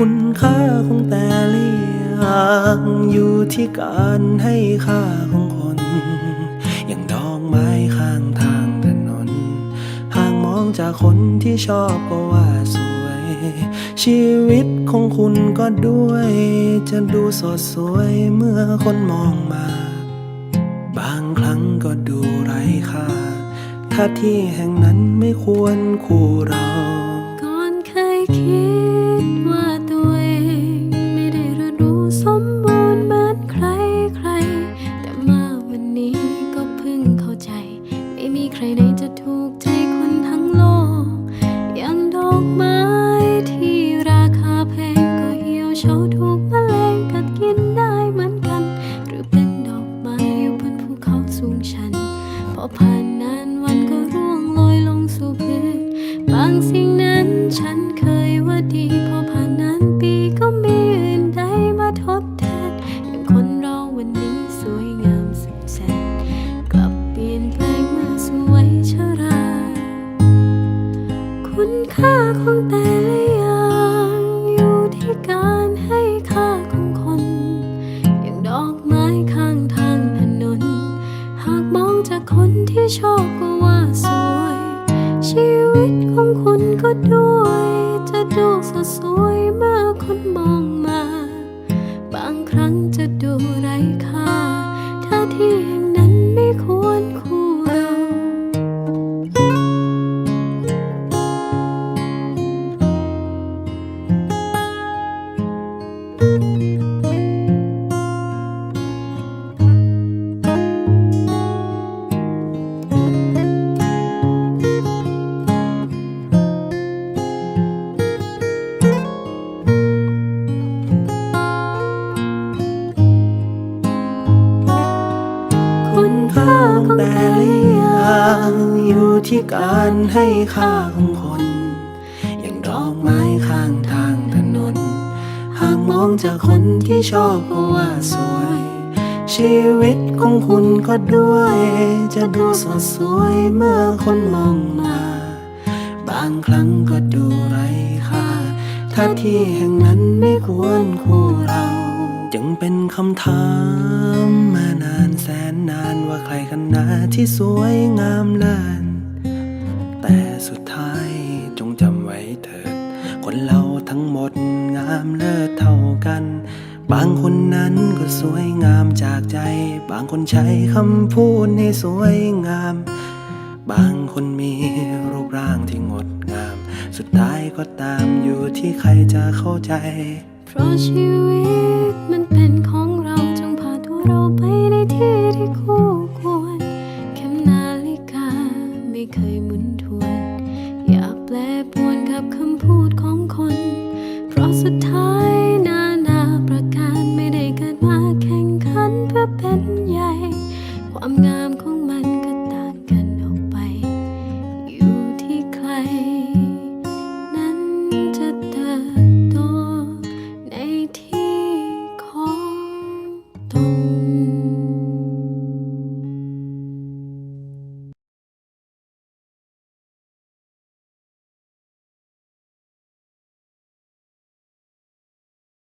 คุณค่าของแต่ละอย่างอยู่ที่การให้ค่าของคน อย่างดอกไม้ข้างทางถนน ห่างมองจากคนที่ชอบก็ว่าสวย ชีวิตของคุณก็ด้วย จะดูสดสวยเมื่อคนมองมา บางครั้งก็ดูไร้ค่า ถ้าที่แห่งนั้นไม่ควรคู่เรา ก่อนเคยคิด ใครไหนจะถูกใจคนทั้งโลก อย่างดอกไม้ที่ราคาแพงก็เหี่ยวเฉาถูกแมลงกัดกินได้เหมือนกัน หรือเป็นดอกไม้อยู่บนภูเขาสูงชัน พอผ่านนานวันก็ร่วงโรยลงสู่พื้น บางสิ่งนั้นฉันเคยว่าดี ของคุณก็ด้วย จะดูสดสวยเมื่อคนมองมา บางครั้งจะดูไร้ค่า ถ้าที่แห่งนั้นไม่ควรคู่เรา ของแต่ละอย่างอยู่ที่การให้ค่าของคน อย่างดอกไม้ข้างทางถนน หากมองจากคนที่ชอบก็ว่าสวย ชีวิตของคุณก็ด้วย จะดูสดสวยเมื่อคนมองมา บางครั้งก็ดูไร้ค่า ถ้าที่แห่งนั้นไม่ควรคู่เรา จึงเป็นคำถาม นานว่าใครกันนะที่สวยงามเลิศแต่สุดท้ายจงจำไว้เถิด คนเราทั้งหมดงามเลิศเท่ากัน บางคนนั้นก็สวยงามจากใจ บางคนใช้คำพูดให้สวยงาม บางคนมีรูปร่างที่งดงาม สุดท้ายก็ตามอยู่ที่ใครจะเข้าใจ เพราะชีวิตมัน เคยหมุนทวน อย่าแปลปวนกับคำพูดของคน เพราะสุดท้าย